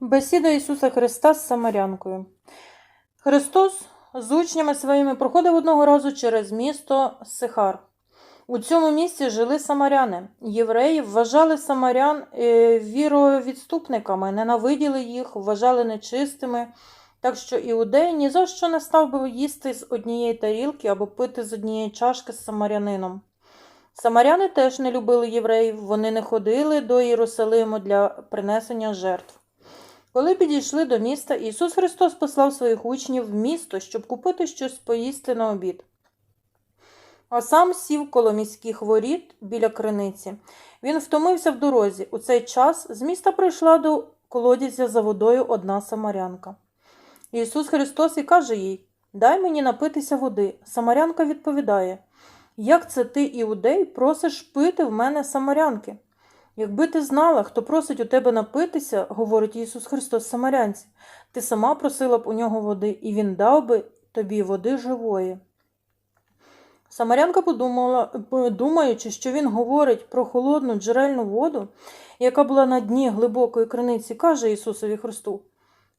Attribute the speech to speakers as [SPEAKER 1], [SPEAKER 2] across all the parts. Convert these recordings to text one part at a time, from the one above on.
[SPEAKER 1] Бесіда Ісуса Христа з Самарянкою. Христос з учнями своїми проходив одного разу через місто Сихар. У цьому місті жили самаряни. Євреї вважали самарян е, віровідступниками, ненавиділи їх, вважали нечистими, так що іудей ні за що не став би їсти з однієї тарілки або пити з однієї чашки з самарянином. Самаряни теж не любили євреїв, вони не ходили до Єрусалиму для принесення жертв. Коли підійшли до міста, Ісус Христос послав своїх учнів в місто, щоб купити щось поїсти на обід. А сам сів коло міських воріт біля криниці. Він втомився в дорозі. У цей час з міста прийшла до колодязя за водою одна самарянка. Ісус Христос і каже їй: Дай мені напитися води. Самарянка відповідає: Як це ти, іудей, просиш пити в мене самарянки? Якби ти знала, хто просить у тебе напитися, говорить Ісус Христос Самарянці, ти сама просила б у нього води, і Він дав би тобі води живої. Самарянка подумала, думаючи, що він говорить про холодну джерельну воду, яка була на дні глибокої криниці, каже Ісусові Христу: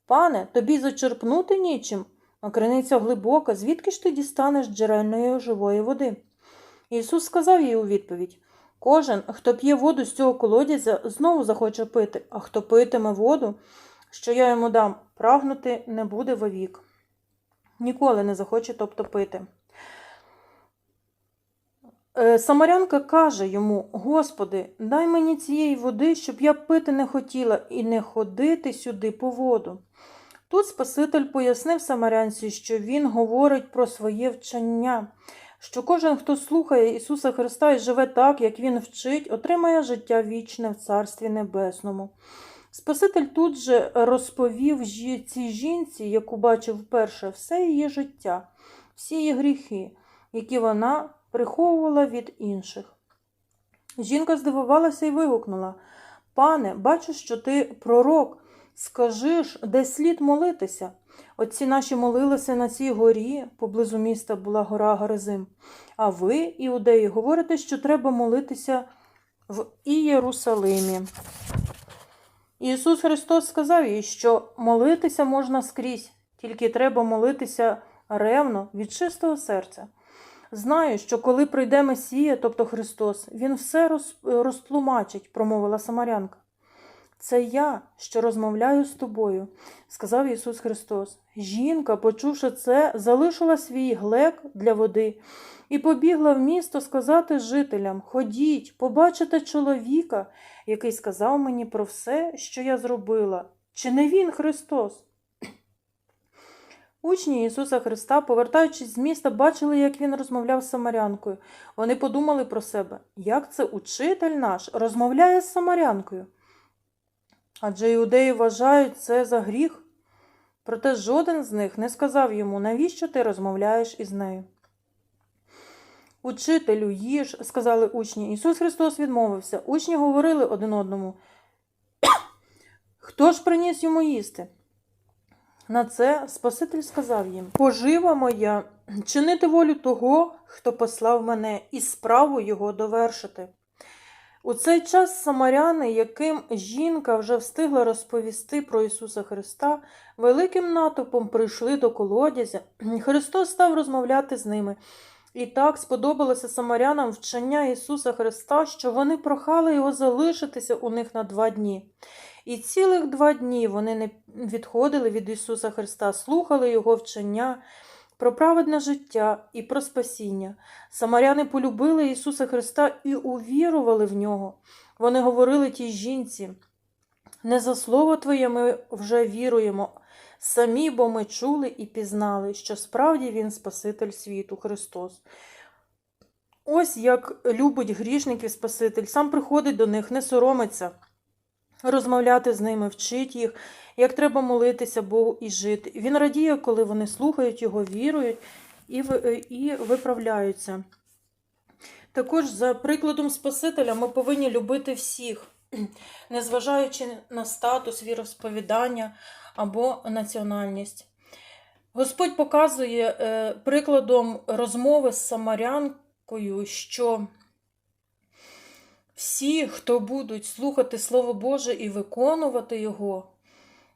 [SPEAKER 1] Пане, тобі зачерпнути нічим, а криниця глибока, звідки ж ти дістанеш джерельної живої води? Ісус сказав їй у відповідь: Кожен, хто п'є воду з цього колодязя, знову захоче пити, а хто питиме воду, що я йому дам, прагнути не буде вовік. Ніколи не захоче тобто пити. Е, Самарянка каже йому: Господи, дай мені цієї води, щоб я пити не хотіла і не ходити сюди по воду. Тут Спаситель пояснив Самарянці, що він говорить про своє вчення, що кожен, хто слухає Ісуса Христа і живе так, як Він вчить, отримає життя вічне в Царстві Небесному. Спаситель тут же розповів цій жінці, яку бачив вперше, все її життя, всі її гріхи, які вона приховувала від інших. Жінка здивувалася і вигукнула Пане, бачу, що ти пророк. Скажи ж, де слід молитися? Отці наші молилися на цій горі, поблизу міста була гора Гаризим. А ви, іудеї, говорите, що треба молитися в Ієрусалимі. Ісус Христос сказав їй, що молитися можна скрізь, тільки треба молитися ревно від чистого серця. Знаю, що коли прийде Месія, тобто Христос, Він все розтлумачить, промовила Самарянка. Це я, що розмовляю з тобою, сказав Ісус Христос. Жінка, почувши це, залишила свій глек для води і побігла в місто сказати жителям Ходіть, побачите чоловіка, який сказав мені про все, що я зробила. Чи не він Христос? Учні Ісуса Христа, повертаючись з міста, бачили, як він розмовляв з самарянкою. Вони подумали про себе, як це учитель наш розмовляє з самарянкою. Адже іудеї вважають це за гріх. Проте жоден з них не сказав йому, навіщо ти розмовляєш із нею. Учителю, їж, сказали учні. Ісус Христос відмовився. Учні говорили один одному. Хто ж приніс йому їсти? На це Спаситель сказав їм: Пожива моя, чинити волю того, хто послав мене, і справу його довершити. У цей час самаряни, яким жінка вже встигла розповісти про Ісуса Христа, великим натовпом прийшли до колодязя. Христос став розмовляти з ними. І так сподобалося самарянам вчення Ісуса Христа, що вони прохали його залишитися у них на два дні. І цілих два дні вони не відходили від Ісуса Христа, слухали Його вчення про праведне життя і про спасіння. Самаряни полюбили Ісуса Христа і увірували в нього. Вони говорили тій жінці: не за слово Твоє ми вже віруємо, самі, бо ми чули і пізнали, що справді Він Спаситель світу Христос. Ось як любить грішників Спаситель, сам приходить до них, не соромиться розмовляти з ними, вчить їх, як треба молитися Богу і жити. Він радіє, коли вони слухають його, вірують і, і виправляються. Також, за прикладом Спасителя, ми повинні любити всіх, незважаючи на статус, віросповідання або національність. Господь показує е, прикладом розмови з Самарянкою, що всі, хто будуть слухати Слово Боже і виконувати його,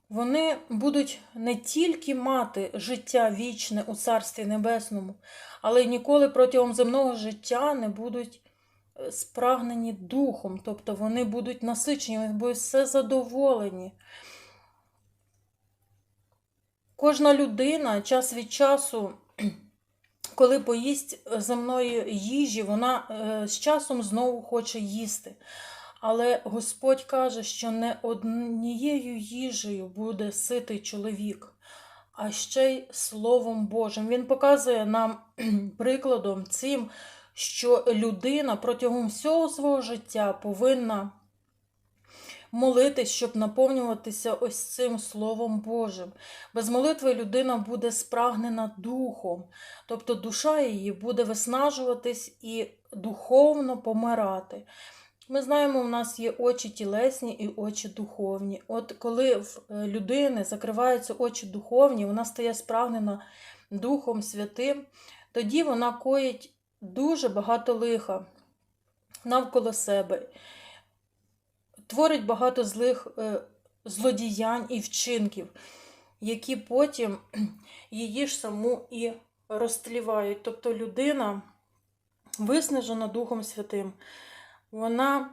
[SPEAKER 1] вони будуть не тільки мати життя вічне у Царстві Небесному, але й ніколи протягом земного життя не будуть е, спрагнені духом, тобто вони будуть насичені, вони будуть все задоволені. Кожна людина час від часу, коли поїсть земної їжі, вона е, з часом знову хоче їсти. Але Господь каже, що не однією їжею буде ситий чоловік, а ще й Словом Божим. Він показує нам прикладом цим, що людина протягом всього свого життя повинна молитись, щоб наповнюватися ось цим Словом Божим. Без молитви людина буде спрагнена духом, тобто душа її буде виснажуватись і духовно помирати. Ми знаємо, у нас є очі тілесні і очі духовні. От коли в е, людини закриваються очі духовні, вона стає спрагнена Духом Святим, тоді вона коїть дуже багато лиха навколо себе, творить багато злих е, злодіянь і вчинків, які потім її ж саму і розтлівають. Тобто людина виснажена Духом Святим вона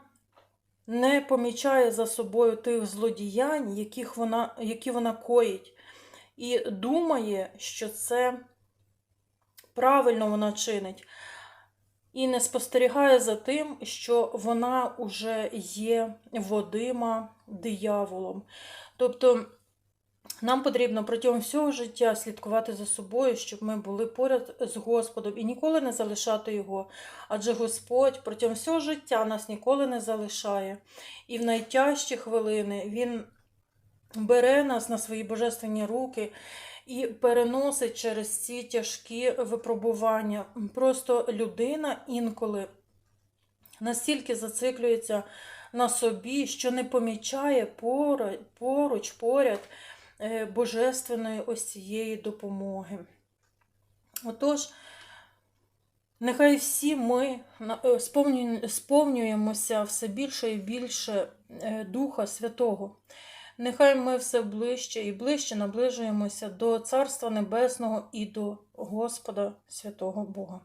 [SPEAKER 1] не помічає за собою тих злодіянь, яких вона, які вона коїть, і думає, що це правильно вона чинить. І не спостерігає за тим, що вона вже є водима дияволом. Тобто нам потрібно протягом всього життя слідкувати за собою, щоб ми були поряд з Господом і ніколи не залишати Його. Адже Господь протягом всього життя нас ніколи не залишає. І в найтяжчі хвилини Він бере нас на свої божественні руки і переносить через ці тяжкі випробування. Просто людина інколи настільки зациклюється на собі, що не помічає поруч, поряд. Е, божественної ось цієї допомоги. Отож, нехай всі ми е, сповнюємося все більше і більше е, Духа Святого. Нехай ми все ближче і ближче наближуємося до Царства Небесного і до Господа Святого Бога.